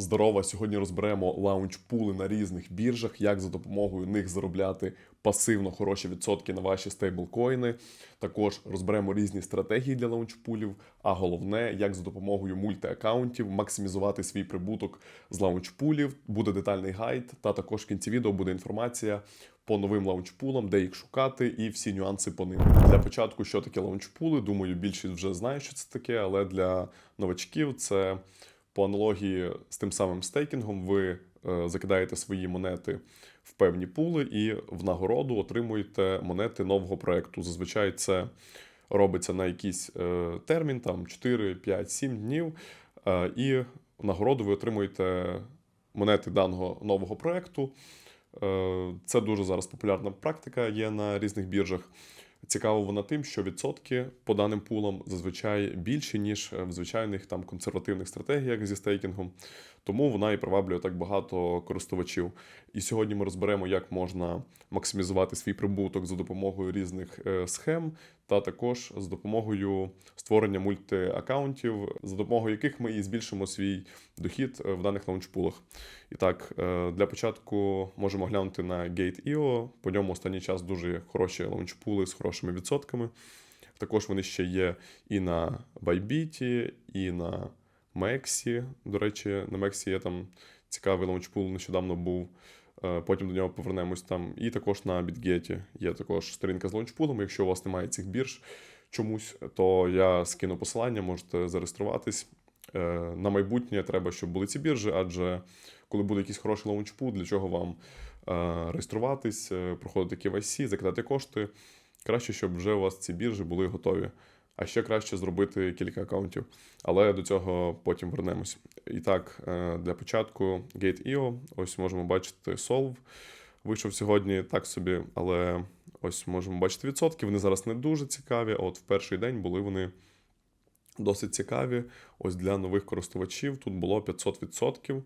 Здорово! Сьогодні розберемо лаунч-пули на різних біржах, як за допомогою них заробляти пасивно хороші відсотки на ваші стейблкоїни. Також розберемо різні стратегії для лаунч-пулів, а головне, як за допомогою мультиаккаунтів максимізувати свій прибуток з лаунч-пулів. Буде детальний гайд, та також в кінці відео буде інформація по новим лаунч-пулам, де їх шукати, і всі нюанси по ним. Для початку, що таке лаунч-пули, думаю, більшість вже знає, що це таке, але для новачків це по аналогії з тим самим стейкінгом, ви е, закидаєте свої монети в певні пули і в нагороду отримуєте монети нового проекту. Зазвичай це робиться на якийсь е, термін, там 4, 5, 7 днів. Е, і нагороду ви отримуєте монети даного нового проекту. Це дуже зараз популярна практика є на різних біржах. Цікаво вона тим, що відсотки по даним пулам зазвичай більші, ніж в звичайних там консервативних стратегіях зі стейкінгом. Тому вона і приваблює так багато користувачів. І сьогодні ми розберемо, як можна максимізувати свій прибуток за допомогою різних е, схем, та також з допомогою створення мультиаккаунтів, за допомогою яких ми і збільшимо свій дохід е, в даних лаунчпулах. І так, е, для початку можемо глянути на Gate.io. По ньому останній час дуже хороші лаунчпули з хорошими відсотками. Також вони ще є і на Bybit, і на Мексі. До речі, на Мексі є там цікавий лаунчпул, нещодавно був. Е, Потім до нього повернемось там. І також на BitGet є також сторінка з лаунчпулами. Якщо у вас немає цих бірж чомусь, то я скину посилання, можете зареєструватись. Е, На майбутнє треба, щоб були ці біржі, адже коли буде якийсь хороший лаунчпул, для чого вам е, реєструватись, проходити KYC, закидати кошти. Краще, щоб вже у вас ці біржі були готові. А ще краще зробити кілька аккаунтів. Але до цього потім вернемось. І так, е, для початку Gate.io. Ось можемо бачити Solve. Вийшов сьогодні так собі, але ось можемо бачити відсотки. Вони зараз не дуже цікаві. От в перший день були вони досить цікаві. Ось для нових користувачів тут було 500%.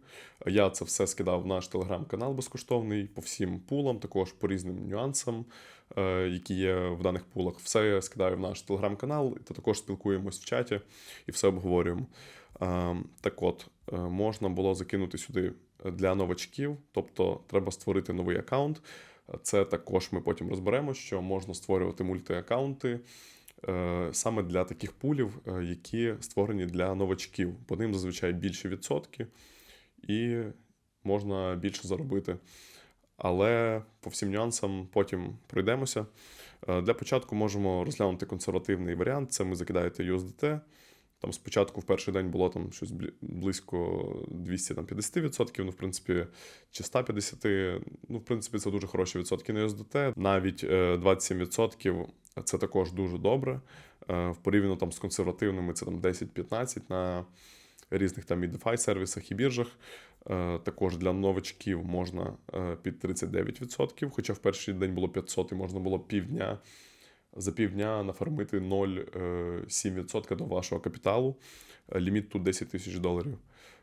Я це все скидав в наш телеграм-канал безкоштовний по всім пулам, також по різним нюансам, е, які є в даних пулах. Все я скидаю в наш телеграм-канал, та також спілкуємось в чаті і все обговорюємо. Е, Так от, е, можна було закинути сюди для новачків, тобто треба створити новий аккаунт. Це також ми потім розберемо, що можна створювати мультиаккаунти саме для таких пулів, е, які створені для новачків. По ним зазвичай більші відсотки, і можна більше заробити. Але по всім нюансам потім пройдемося. Е, Для початку можемо розглянути консервативний варіант. Це ми закидаєте USDT. Там спочатку в перший день було там щось близько 250%, ну, в принципі, чи 150%. Ну, в принципі, це дуже хороші відсотки на USDT. Навіть е, 27% це також дуже добре. Е, В порівняно там з консервативними це там 10-15 на різних там і DeFi сервісах і біржах. Е, Також для новачків можна е, під 39%, хоча в перший день було 500 і можна було півдня за півдня нафармити 0,7% до вашого капіталу. Ліміт тут 10 тисяч доларів.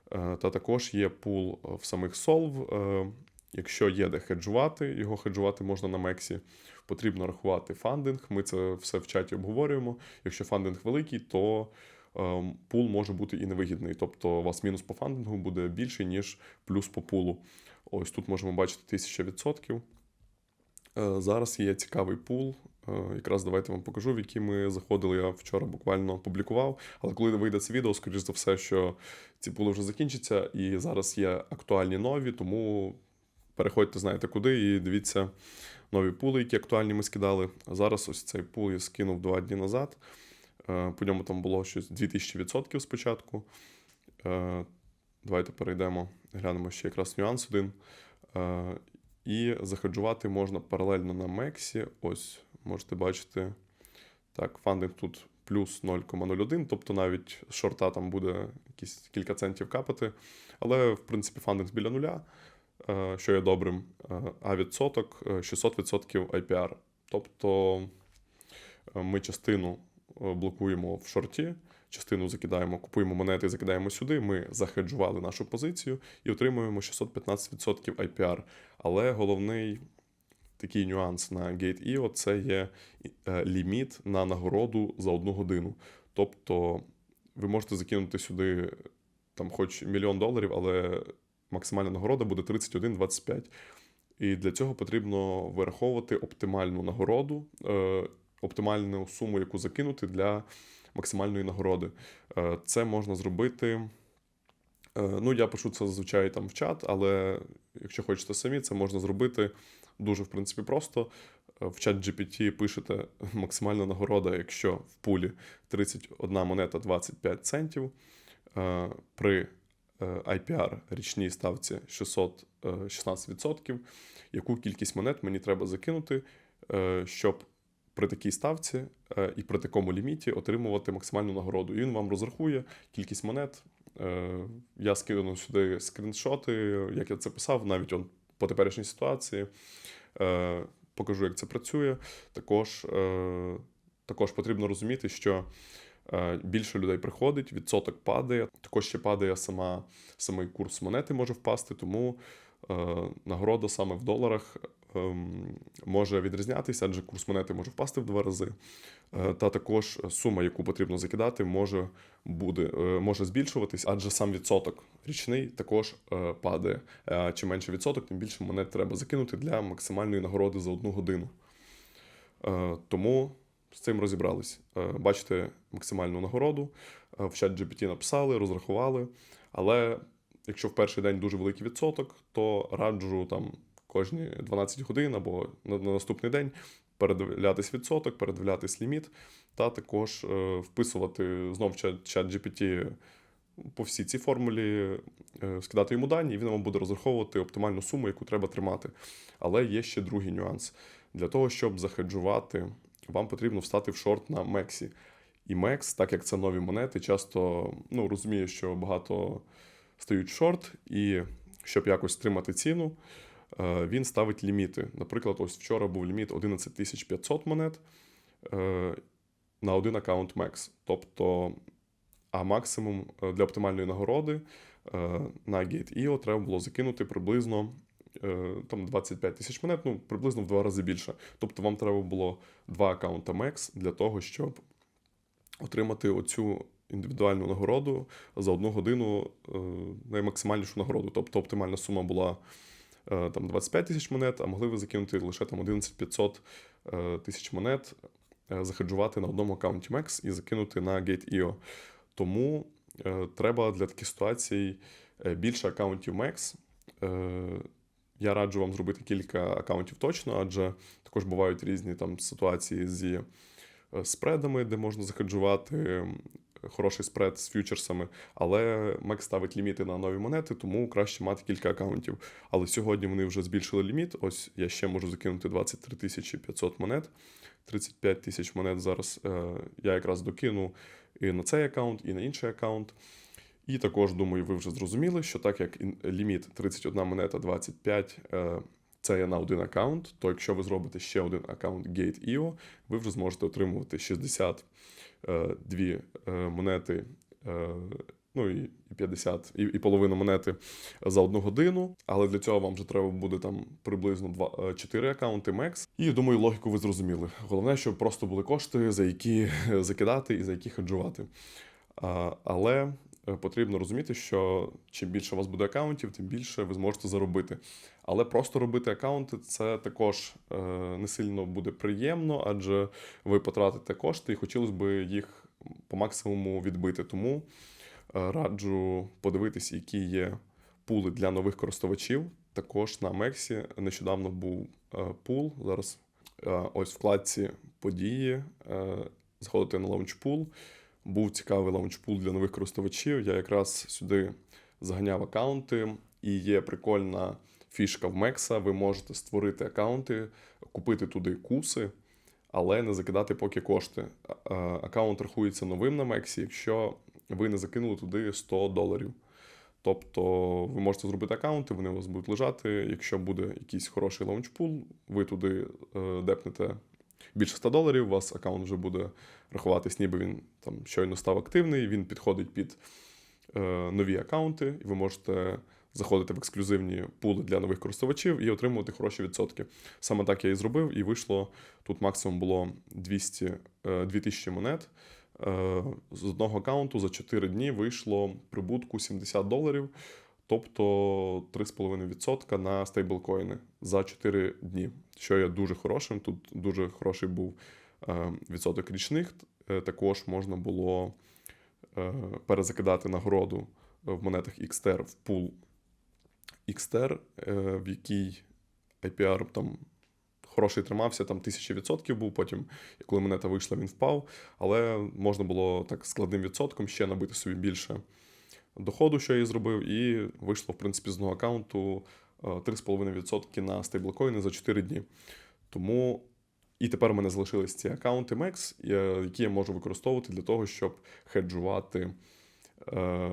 Та також є пул в самих Solve. Якщо є де хеджувати, його хеджувати можна на Мексі. Потрібно рахувати фандинг. Ми це все в чаті обговорюємо. Якщо фандинг великий, то е, пул може бути і невигідний. Тобто у вас мінус по фандингу буде більший, ніж плюс по пулу. Ось тут можемо бачити 1000%. Е, Зараз є цікавий пул. Е, Якраз давайте вам покажу, в який ми заходили. Я вчора буквально опублікував. Але коли вийде це відео, скоріш за все, що ці пули вже закінчаться, і зараз є актуальні нові, тому переходьте, знаєте куди, і дивіться нові пули, які актуальні ми скидали. Зараз ось цей пул я скинув два дні назад. Е, По ньому там було щось 2000% спочатку. Е, Давайте перейдемо, глянемо ще якраз нюанс один. Е, І захеджувати можна паралельно на Мексі. Ось можете бачити. Так, фандинг тут плюс 0,01, тобто навіть з шорта там буде якісь кілька центів капати. Але, в принципі, фандинг біля нуля, що є добрим. Е, А відсоток е, 600% IPR. Тобто е, ми частину е, блокуємо в шорті, частину закидаємо, купуємо монети і закидаємо сюди. Ми захеджували нашу позицію і отримуємо 615% IPR. Але головний такий нюанс на Gate.io – це є е, ліміт на нагороду за одну годину. Тобто ви можете закинути сюди там хоч мільйон доларів, але максимальна нагорода буде 31,25. І для цього потрібно вираховувати оптимальну нагороду, е, оптимальну суму, яку закинути для максимальної нагороди. Е, Це можна зробити. е, Ну, я пишу це зазвичай там в чат, але якщо хочете самі, це можна зробити дуже, в принципі, просто. В чат GPT пишете максимальна нагорода, якщо в пулі 31 монета 25 центів. При IPR річній ставці 616%, яку кількість монет мені треба закинути, е, щоб при такій ставці е, і при такому ліміті отримувати максимальну нагороду. І він вам розрахує кількість монет. Е, Я скину сюди скріншоти, як я це писав, навіть он по теперішній ситуації. Е, Покажу, як це працює. Також, е, також потрібно розуміти, що е, більше людей приходить, відсоток падає. Також ще падає сама, самий курс монети може впасти, тому е, нагорода саме в доларах ем, може відрізнятися, адже курс монети може впасти в два рази. Е, Та також сума, яку потрібно закидати, може, буде, е, може збільшуватись, адже сам відсоток річний також е, падає. Е, Чим менше відсоток, тим більше монет треба закинути для максимальної нагороди за одну годину. Е, Тому з цим розібрались. Е, Бачите максимальну нагороду. е, В чат GPT написали, розрахували. Але якщо в перший день дуже великий відсоток, то раджу там кожні 12 годин або на, на наступний день передивлятись відсоток, передивлятись ліміт, та також е, вписувати знов чат, GPT по всій цій формулі, скидати йому дані, і він вам буде розраховувати оптимальну суму, яку треба тримати. Але є ще другий нюанс. Для того, щоб захеджувати, вам потрібно встати в шорт на Мексі. І Мекс, так як це нові монети, часто ну, розуміє, що багато стають в шорт, і щоб якось тримати ціну, е, він ставить ліміти. Наприклад, ось вчора був ліміт 11 500 монет е, на один аккаунт Max. Тобто, а максимум е, для оптимальної нагороди на Gate.io треба було закинути приблизно там 25 тисяч монет, ну приблизно в два рази більше. Тобто вам треба було два аккаунта Max для того, щоб отримати оцю індивідуальну нагороду за одну годину е, наймаксимальнішу нагороду. Тобто оптимальна сума була е, там 25 тисяч монет, а могли ви закинути лише там 11 500 е, тисяч монет, е, захеджувати на одному аккаунті Max і закинути на Gate.io. Тому е, треба для таких ситуацій е, більше аккаунтів Max. Я раджу вам зробити кілька аккаунтів точно, адже також бувають різні там ситуації зі е, спредами, де можна захеджувати хороший спред з фьючерсами, але Max ставить ліміти на нові монети, тому краще мати кілька аккаунтів. Але сьогодні вони вже збільшили ліміт. Ось я ще можу закинути 23 тисячі 500 монет. 35 тисяч монет зараз е, я якраз докину і на цей аккаунт, і на інший аккаунт. І також, думаю, ви вже зрозуміли, що так як ліміт 31 монета 25 е, це є на один аккаунт, то якщо ви зробите ще один аккаунт Gate.io, ви вже зможете отримувати 62 е, монети, е, ну і і 50, і, і половину монети за одну годину. Але для цього вам вже треба буде там приблизно 2, 4 аккаунти Max. І думаю, логіку ви зрозуміли. Головне, щоб просто були кошти, за які закидати і за які хеджувати. А, Але потрібно розуміти, що чим більше у вас буде аккаунтів, тим більше ви зможете заробити. Але просто робити аккаунти це також е, не сильно буде приємно, адже ви потратите кошти і хотілося б їх по максимуму відбити. Тому е, раджу подивитись, які є пули для нових користувачів. Також на Мексі нещодавно був е, пул. Зараз е, ось вкладці події. Е, заходите на лаунчпул. Був цікавий лаунчпул для нових користувачів. Я якраз сюди заганяв аккаунти, і є прикольна фішка в Мекса. Ви можете створити аккаунти, купити туди куси, але не закидати поки кошти. Аккаунт рахується новим на Мексі, якщо ви не закинули туди 100 доларів. Тобто ви можете зробити аккаунти, вони у вас будуть лежати. Якщо буде якийсь хороший лаунчпул, ви туди е, депнете більше 100 доларів, у вас аккаунт вже буде рахуватись, ніби він там щойно став активний, він підходить під е, нові аккаунти, і ви можете заходити в ексклюзивні пули для нових користувачів і отримувати хороші відсотки. Саме так я і зробив, і вийшло тут максимум було 200, е, 2000 монет. е, з одного аккаунту за 4 дні вийшло прибутку 70 доларів, тобто 3,5% на стейблкоїни за 4 дні, що є дуже хорошим. Тут дуже хороший був е, відсоток річних. Е, Також можна було е, перезакидати нагороду в монетах XTR в пул XTR, в якій IPR там хороший тримався, там 1000% був. Потім, коли монета вийшла, він впав. Але можна було так складним відсотком ще набити собі більше доходу, що я зробив, і вийшло, в принципі, з аккаунту е, 3,5% на стейблкоїни за 4 дні. Тому і тепер у мене залишились ці аккаунти MEX, е, які я можу використовувати для того, щоб хеджувати е,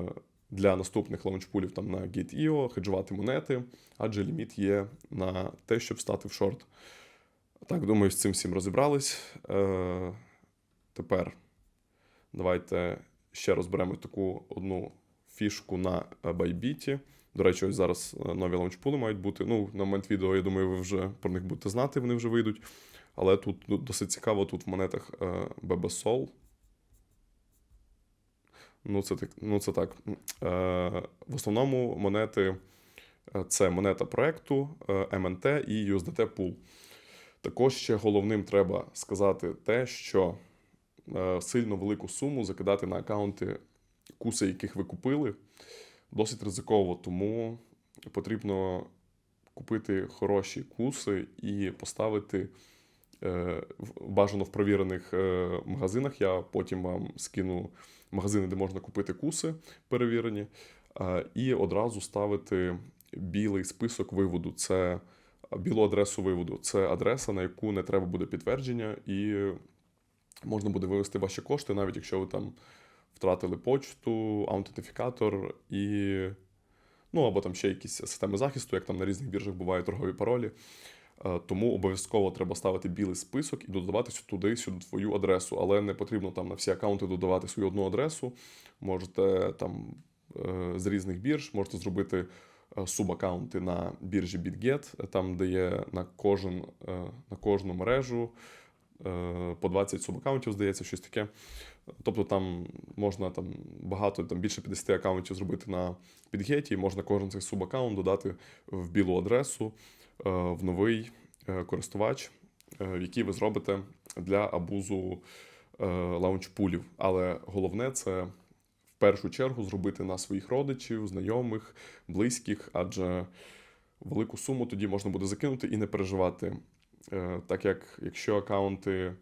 для наступних лаунчпулів там на Gate.io, хеджувати монети, адже ліміт є на те, щоб стати в шорт. Так, думаю, з цим всім розібрались. Е, тепер давайте ще розберемо таку одну фішку на Bybit. До речі, ось зараз е, нові лаунчпули мають бути. Ну, на момент відео, я думаю, ви вже про них будете знати, вони вже вийдуть. Але тут ну, досить цікаво, тут в монетах е, BBSOL. Ну, це так. Ну, це так. Е, в основному монети е, це монета проекту, е, MNT і USDT Pool. Також ще головним треба сказати те, що е, сильно велику суму закидати на аккаунти куси, яких ви купили, досить ризиково, тому потрібно купити хороші куси і поставити е, бажано в провірених е, магазинах. Я потім вам скину магазини, де можна купити куси перевірені, е, і одразу ставити білий список виводу. Це білу адресу виводу. Це адреса, на яку не треба буде підтвердження, і можна буде вивести ваші кошти, навіть якщо ви там втратили почту, аутентифікатор і. Ну, або там ще якісь системи захисту, як там на різних біржах бувають торгові паролі. Е, Тому обов'язково треба ставити білий список і додавати туди сюди твою адресу. Але не потрібно там на всі аккаунти додавати свою одну адресу. Можете там е, з різних бірж, можете зробити е, субаккаунти на біржі BitGet, там, де є на, кожен, на кожну мережу по 20 субаккаунтів, здається, щось таке. Тобто там можна там багато, там більше 50 аккаунтів зробити на підгеті, можна кожен цей субаккаунт додати в білу адресу, е, в новий е, користувач, е, який ви зробите для абузу е, лаунчпулів. Але головне це в першу чергу зробити на своїх родичів, знайомих, близьких, адже велику суму тоді можна буде закинути і не переживати. Е, Так як якщо аккаунти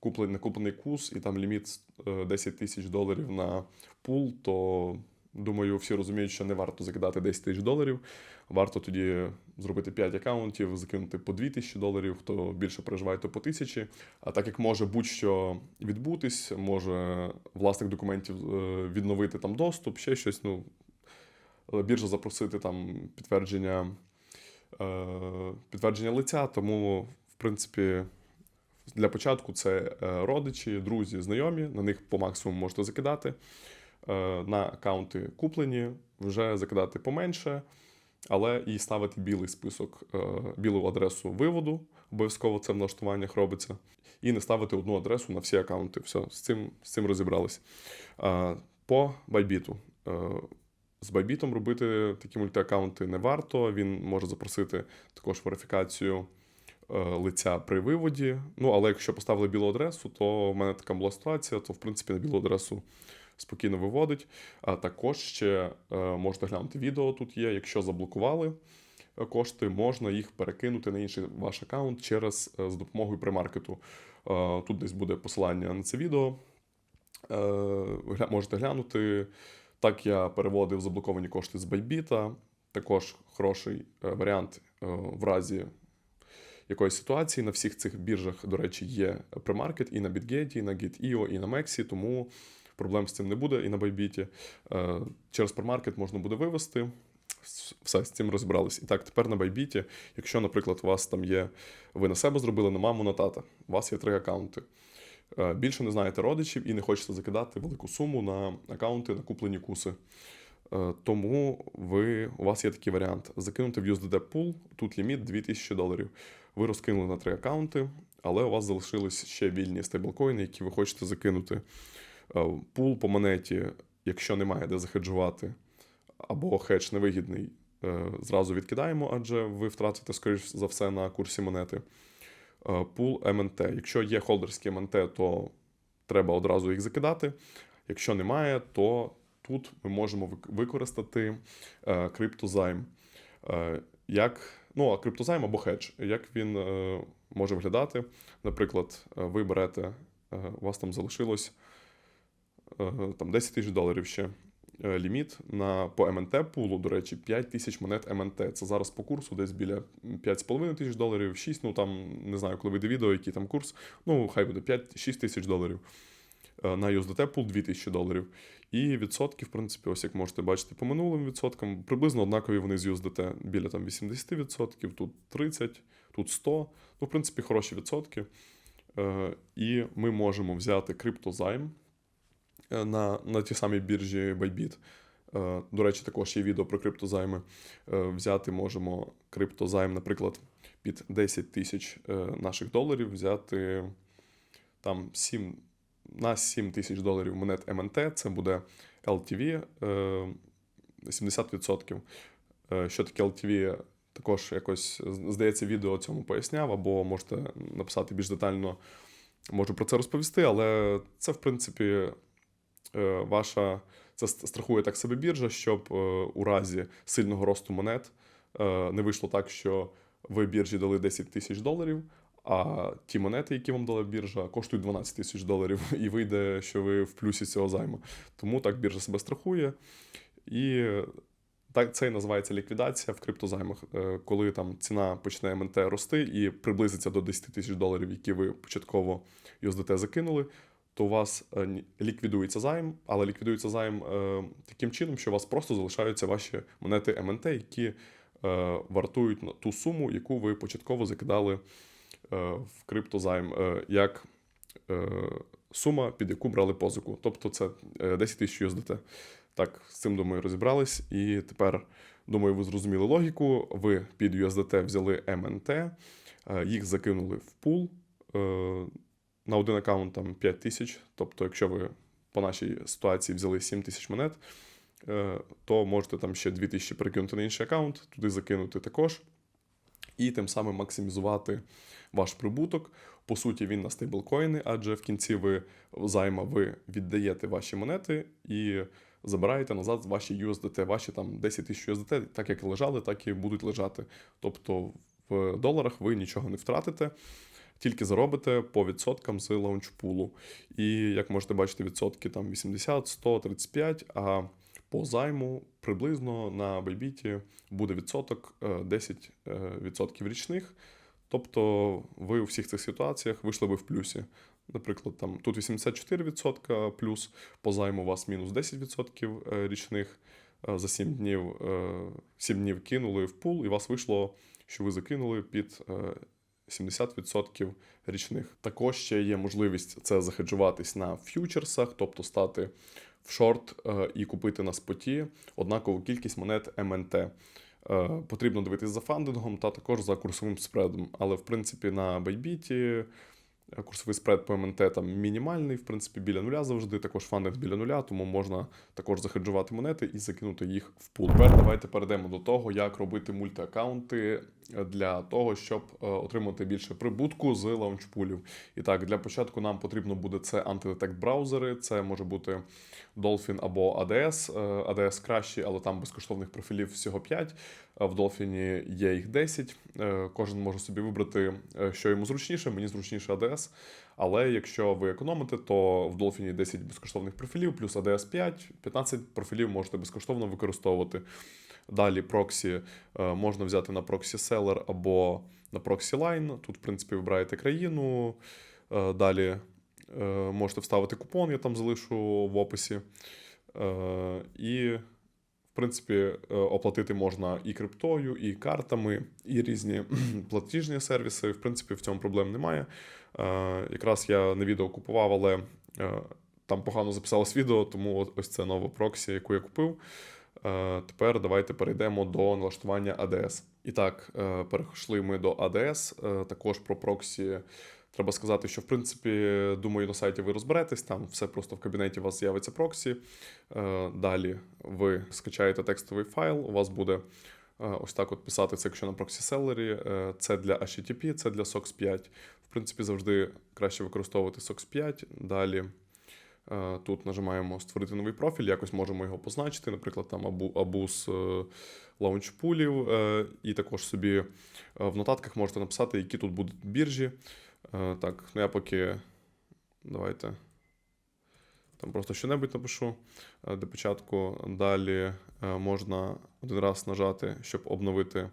куплений, накуплений курс і там ліміт е, 10 тисяч доларів на пул, то думаю, всі розуміють, що не варто закидати 10 тисяч доларів. Варто тоді зробити 5 аккаунтів, закинути по 2 тисячі доларів, хто більше переживає, то по тисячі. А так як може будь-що відбутись, може власник документів е, відновити там доступ, ще щось. Ну, е, біржа запросити там підтвердження, е, підтвердження лиця, тому, принципі, для початку це е, родичі, друзі, знайомі. На них по максимуму можете закидати. Е, На аккаунти куплені, вже закидати поменше, але і ставити білий список, е, білу адресу виводу. Обов'язково це в налаштуваннях робиться. І не ставити одну адресу на всі аккаунти. Все, з цим, з цим розібрались. По Байбіту. З Байбітом робити такі мультиаккаунти не варто. Він може запросити також верифікацію лиця при виводі. Ну, але якщо поставили білу адресу, то в мене така була ситуація, то в принципі на білу адресу спокійно виводить. А також ще е, можете глянути відео тут є. Якщо заблокували е, кошти, можна їх перекинути на інший ваш аккаунт через е, з допомогою примаркету. Е, Тут десь буде посилання на це відео. Е, Можете глянути. Так я переводив заблоковані кошти з Байбіта. Також хороший е, варіант е, в разі якоїсь ситуації. На всіх цих біржах, до речі, є премаркет і на BitGet, і на Git.io, і на Mexi, тому проблем з цим не буде і на Bybit. Е, Через премаркет можна буде вивести. Все, з цим розібрались. І так, тепер на Bybit, якщо, наприклад, у вас там є, ви на себе зробили, на маму, на тата, у вас є три аккаунти. Е, Більше не знаєте родичів і не хочете закидати велику суму на аккаунти, на куплені куси. Е, Тому ви, у вас є такий варіант: закинути в USDT Pool, тут ліміт 2000 доларів. Ви розкинули на три аккаунти, але у вас залишились ще вільні стейблкоїни, які ви хочете закинути Е, Пул по монеті, якщо немає де захеджувати, або хедж невигідний, е, зразу відкидаємо, адже ви втратите, скоріш за все, на курсі монети. Е, Пул МНТ. Якщо є холдерські МНТ, то треба одразу їх закидати. Якщо немає, то тут ми можемо використати криптозайм. Е, Як, ну, а криптозайм або хедж, як він е, може виглядати? Наприклад, е, ви берете, у вас там залишилось там 10 тисяч доларів ще. Ліміт на по МНТ пулу, до речі, 5 тисяч монет МНТ. Це зараз по курсу десь біля 5,5 тисяч доларів, 6, ну там не знаю, коли вийде відео, який там курс. Ну, хай буде 5-6 тисяч доларів. Е, На USDT пул 2 тисячі доларів. І відсотки, в принципі, ось як можете бачити по минулим відсоткам, приблизно однакові вони з USDT. Біля там 80%, тут 30%, тут 100%. Ну, в принципі, хороші відсотки. Е, І ми можемо взяти криптозайм е, на, на тій самій біржі Bybit. До речі, також є відео про криптозайми. Взяти можемо криптозайм, наприклад, під 10 тисяч наших доларів, взяти там 7, на 7 тисяч доларів монет МНТ, це буде LTV е, 70%. Е, Що таке LTV? Також якось, здається, відео цьому поясняв, або можете написати більш детально, можу про це розповісти, але це, в принципі, е, ваша. Це страхує так себе біржа, щоб е, у разі сильного росту монет е, не вийшло так, що ви біржі дали 10 тисяч доларів, а ті монети, які вам дала біржа, коштують 12 тисяч доларів, і вийде, що ви в плюсі цього займу. Тому так біржа себе страхує. І так це і називається ліквідація в криптозаймах, Е, коли там ціна почне МНТ рости і приблизиться до 10 тисяч доларів, які ви початково USDT закинули, то у вас е, ліквідується займ, але ліквідується займ е, таким чином, що у вас просто залишаються ваші монети МНТ, які вартують на ту суму, яку ви початково закидали в криптозайм, е, як е, сума, під яку брали позику. Тобто це е, 10 тисяч USDT. Так, з цим, думаю, розібрались. І тепер, думаю, ви зрозуміли логіку. Ви під USDT взяли МНТ, е, їх закинули в пул. е, На один аккаунт там 5 тисяч. Тобто, якщо ви по нашій ситуації взяли 7 тисяч монет, е, то можете там ще 2 тисячі перекинути на інший аккаунт, туди закинути також. І тим самим максимізувати ваш прибуток. По суті, він на стейблкоїни, адже в кінці ви займа ви віддаєте ваші монети і забираєте назад ваші USDT, ваші там 10 тисяч USDT, так як лежали, так і будуть лежати. Тобто в доларах ви нічого не втратите, тільки заробите по відсоткам з лаунчпулу. І як можете бачити, відсотки там 80, 100, 35, а по займу приблизно на Bybit буде відсоток е, 10% е, відсотків річних. Тобто ви у всіх цих ситуаціях вийшли би в плюсі. Наприклад, там тут 84% плюс, по займу у вас мінус 10% е, річних. Е, За 7 днів, е, 7 днів кинули в пул, і вас вийшло, що ви закинули під е, 70% річних. Також ще є можливість це захеджуватись на ф'ючерсах, тобто стати в шорт е, і купити на споті однакову кількість монет МНТ. Е, Потрібно дивитись за фандингом та також за курсовим спредом. Але в принципі на Bybit е, курсовий спред по МНТ там мінімальний, в принципі, біля нуля завжди. Також фандинг біля нуля, тому можна також захеджувати монети і закинути їх в пул. Тепер давайте перейдемо до того, як робити мультиаккаунти для того, щоб е, отримати більше прибутку з лаунчпулів. І так, для початку нам потрібно буде це антидетект браузери. Це може бути Dolphin або ADS. Е, ADS кращий, але там безкоштовних профілів всього 5. А В Dolphin є їх 10. Е, Кожен може собі вибрати, е, що йому зручніше. Мені зручніше ADS. Але якщо ви економите, то в Dolphin 10 безкоштовних профілів, плюс ADS 5, 15 профілів можете безкоштовно використовувати. Далі проксі е, можна взяти на проксі Seller або на проксі Line. Тут, в принципі, вибираєте країну. Е, Далі е, можете вставити купон, я там залишу в описі. Е, І, в принципі, е, оплатити можна і криптою, і картами, і різні платіжні сервіси. В принципі, в цьому проблем немає. Е, Якраз я не відео купував, але е, там погано записалось відео, тому ось це нова проксі, яку я купив. Е, Тепер давайте перейдемо до налаштування ADS. І так, е, перейшли ми до ADS. Е, Також про проксі Треба сказати, що в принципі, думаю, на сайті ви розберетесь, там все просто в кабінеті у вас з'явиться проксі. Е, Далі ви скачаєте текстовий файл, у вас буде е, ось так от писати це, якщо на проксі селері. Е, Це для HTTP, це для SOX 5. В принципі, завжди краще використовувати SOX 5. Далі тут нажимаємо створити новий профіль, якось можемо його позначити, наприклад, там абу, абуз лаунчпулів, і також собі в нотатках можете написати, які тут будуть біржі. Е, Так, ну я поки давайте там просто що-небудь напишу е, для початку. Далі е, можна один раз нажати, щоб обновити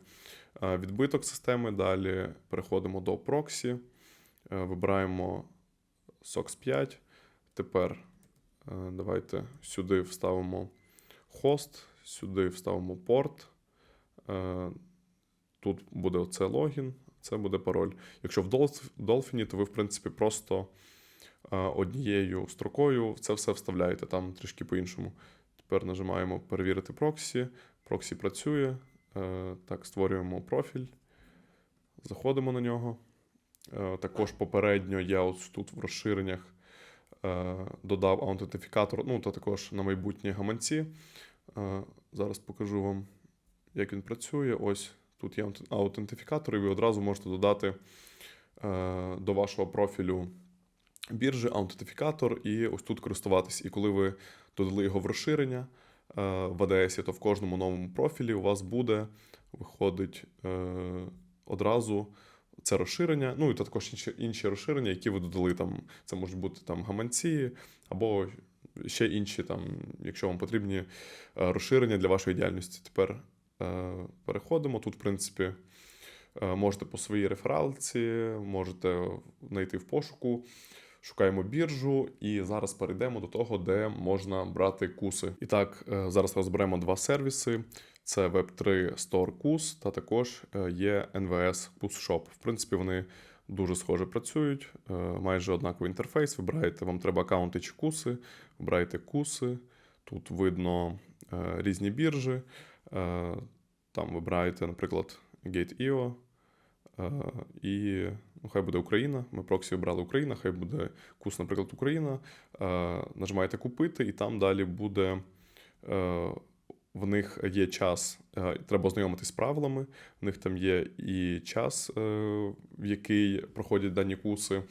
відбиток системи. Далі переходимо до проксі, вибираємо SOX 5. Тепер давайте сюди вставимо хост, сюди вставимо порт. Тут буде оце логін, це буде пароль. Якщо в Dolphin, то ви, в принципі, просто е, однією строкою це все вставляєте там трішки по-іншому. Тепер нажимаємо перевірити проксі. Проксі працює. Е, Так, створюємо профіль, заходимо на нього. Е, Також попередньо я ось тут в розширеннях додав аутентифікатор, ну та також на майбутнє гаманці. Зараз покажу вам, як він працює. Ось тут є аутентифікатор, і ви одразу можете додати е, до вашого профілю біржі аутентифікатор і ось тут користуватись. І коли ви додали його в розширення е, в ADS, то в кожному новому профілі у вас буде виходить е, одразу це розширення, ну і також інші, інші розширення, які ви додали там. Це можуть бути там гаманці або ще інші, там, якщо вам потрібні розширення для вашої діяльності. Тепер переходимо. Тут, в принципі, е, можете по своїй рефералці, можете знайти в пошуку. Шукаємо біржу, і зараз перейдемо до того, де можна брати куси. І так, е, зараз розберемо два сервіси: це Web3 Store KUS та також е, є NVS KUS Shop. В принципі, вони дуже схоже працюють, е, майже однаковий інтерфейс. Вибираєте, вам треба аккаунти чи куси, вибираєте куси. Тут видно е, різні біржі. Е, Там вибираєте, наприклад, Gate.io. Е, І ну, хай буде Україна. Ми проксі обрали Україна, хай буде курс, наприклад, Україна. Е, Нажимаєте купити, і там далі буде. В них є час, треба ознайомитись з правилами. В них там є і час, в який проходять дані курси.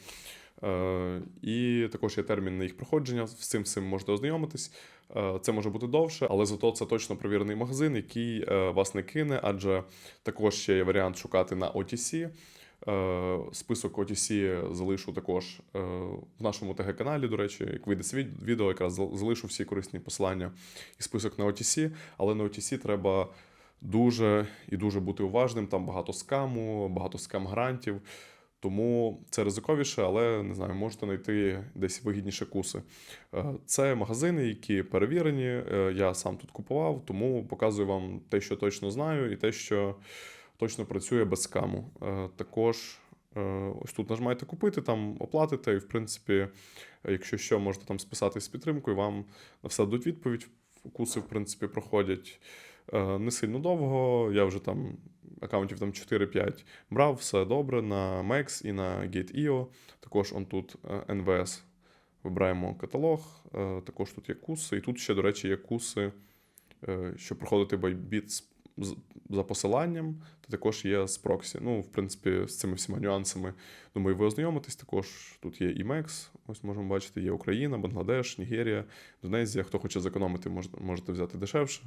І також є термін на їх проходження. З цим всім можете ознайомитись. Е, Це може бути довше, але зато це точно провірений магазин, який е, вас не кине, адже також ще є варіант шукати на OTC. Е, Список OTC залишу також в нашому ТГ-каналі. До речі, як вийде це відео, якраз залишу всі корисні посилання і список на OTC. Але на OTC треба дуже і дуже бути уважним. Там багато скаму, багато скам-грантів. Тому це ризиковіше, але не знаю, можете знайти десь вигідніше куси. Е, Це магазини, які перевірені. е, Я сам тут купував, тому показую вам те, що точно знаю, і те, що точно працює без скаму. Е, Також ось тут нажимаєте купити, там оплатите, і в принципі, якщо що, можете там списатись з підтримкою, вам на все дадуть відповідь. Куси, в принципі, проходять не сильно довго. Я вже там аккаунтів там 4-5 брав, все добре на Max і на Gate.io. Також он тут е, NVS. Вибираємо каталог, е, також тут є куси. І тут ще, до речі, є куси, е, щоб проходити Bybit з- з- за посиланням, та також є з проксі. Ну, в принципі, з цими всіма нюансами, думаю, ви ознайомитесь. Також тут є IMEX, ось можемо бачити, є Україна, Бангладеш, Нігерія, Індонезія. Хто хоче зекономити, можете взяти дешевше.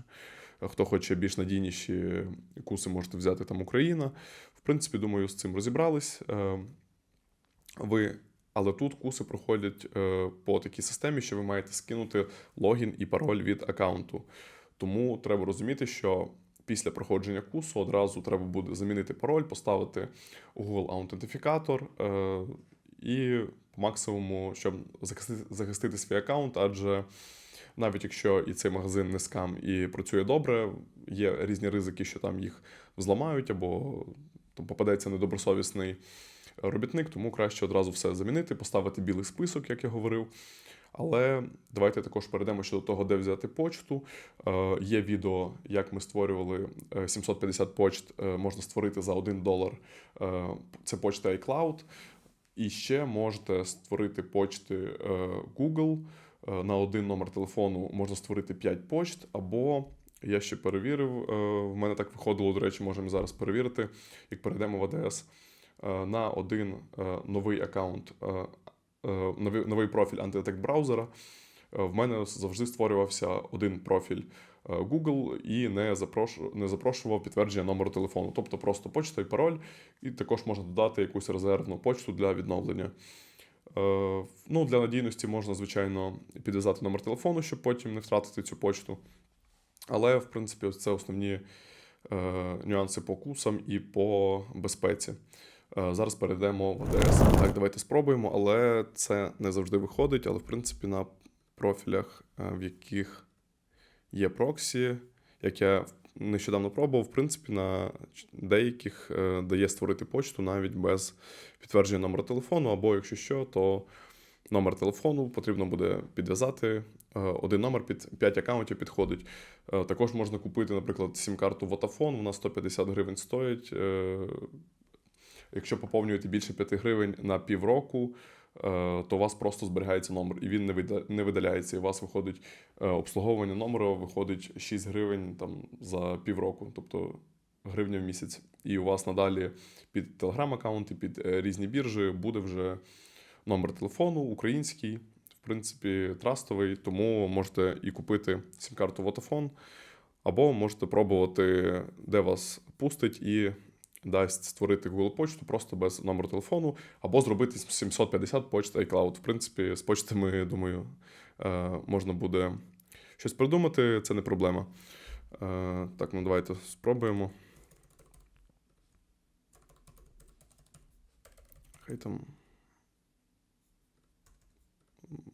Хто хоче більш надійніші куси, можете взяти там Україна. В принципі, думаю, з цим розібрались. Е, Ви, але тут куси проходять е, по такій системі, що ви маєте скинути логін і пароль від аккаунту. Тому треба розуміти, що після проходження курсу одразу треба буде замінити пароль, поставити Google аутентифікатор і по максимуму, щоб захистити, захистити свій аккаунт, адже навіть якщо і цей магазин не скам і працює добре, є різні ризики, що там їх взламають або там попадеться недобросовісний робітник, тому краще одразу все замінити, поставити білий список, як я говорив. Але давайте також перейдемо ще до того, де взяти почту. Е, є відео, як ми створювали е, 750 почт, е, можна створити за 1 долар. Е, це почта iCloud. І ще можете створити почти е, Google. Е, На один номер телефону можна створити 5 почт, або я ще перевірив, е, в мене так виходило, до речі, можемо зараз перевірити, як перейдемо в. Е, На один е, новий аккаунт, е, е, новий, новий профіль антидетект браузера. е, В мене завжди створювався один профіль е, Google і не запрошував, не запрошував підтвердження номеру телефону, тобто просто почта і пароль, і також можна додати якусь резервну почту для відновлення. Е, Ну, для надійності можна, звичайно, підв'язати номер телефону, щоб потім не втратити цю почту. Але, в принципі, це основні е, нюанси по курсам і по безпеці. Е, зараз перейдемо в ADS. Так, давайте спробуємо, але це не завжди виходить. Але, в принципі, на профілях, е, в яких є проксі, як я нещодавно пробував, в принципі, на деяких е, дає створити почту навіть без підтвердження номера телефону, або якщо що, то номер телефону потрібно буде підв'язати. Один номер під 5 аккаунтів підходить. Також можна купити, наприклад, сім-карту Vodafone, вона 150 гривень стоїть. Якщо поповнюєте більше 5 гривень на півроку, е, то у вас просто зберігається номер, і він не вида- не видаляється. І у вас виходить е, обслуговування номеру, виходить 6 гривень там, за півроку, тобто гривня в місяць. І у вас надалі під телеграм-аккаунти, під е, різні біржі буде вже номер телефону український, в принципі, трастовий, тому можете і купити сім-карту Vodafone, або можете пробувати, де вас пустить і дасть створити Google почту просто без номеру телефону, або зробити 750 почт iCloud. В принципі, з почтами, думаю, е, можна буде щось придумати, це не проблема. Е, Так, ну давайте спробуємо. Хай там.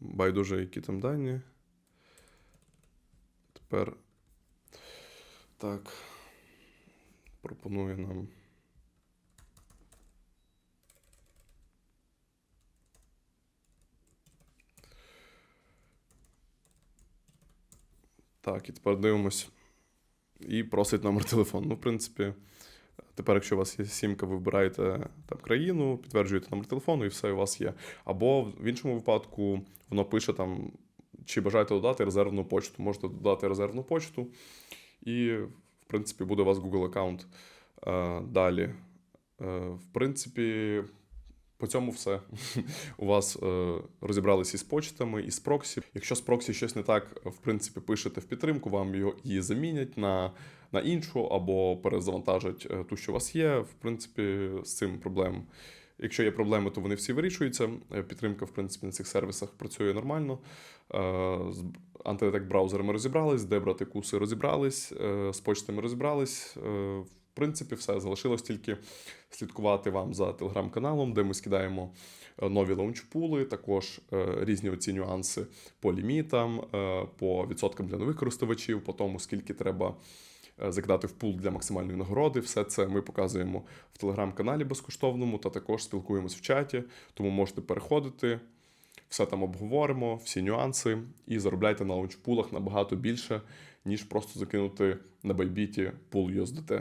Байдуже, які там дані. Тепер. Так. Пропонує нам. Так, і тепер дивимось. І просить номер телефону. Ну, в принципі, тепер, якщо у вас є сімка, ви вибираєте там країну, підтверджуєте номер телефону, і все у вас є. Або в іншому випадку воно пише там, чи бажаєте додати резервну почту. Можете додати резервну почту, і, в принципі, буде у вас Google аккаунт. Е, Далі. Е, В принципі, по цьому все. У вас е, розібралися із почтами, і з проксі. Якщо з проксі щось не так, в принципі, пишете в підтримку, вам його її замінять на, на іншу або перезавантажать е, ту, що у вас є. В принципі, з цим проблем. Якщо є проблеми, то вони всі вирішуються. Е, Підтримка, в принципі, на цих сервісах працює нормально. Е, З антидетект браузерами розібрались, де брати куси розібрались, з почтами розібрались. Принципі, все залишилось тільки слідкувати вам за телеграм-каналом, де ми скидаємо е, нові лаунчпули, також е, різні оці нюанси по лімітам, е, по відсоткам для нових користувачів, по тому, скільки треба закидати в пул для максимальної нагороди. Все це ми показуємо в телеграм-каналі безкоштовному та також спілкуємось в чаті, тому можете переходити. Все там обговоримо, всі нюанси, і заробляйте на лаунчпулах набагато більше, ніж просто закинути на байбіті пул USDT.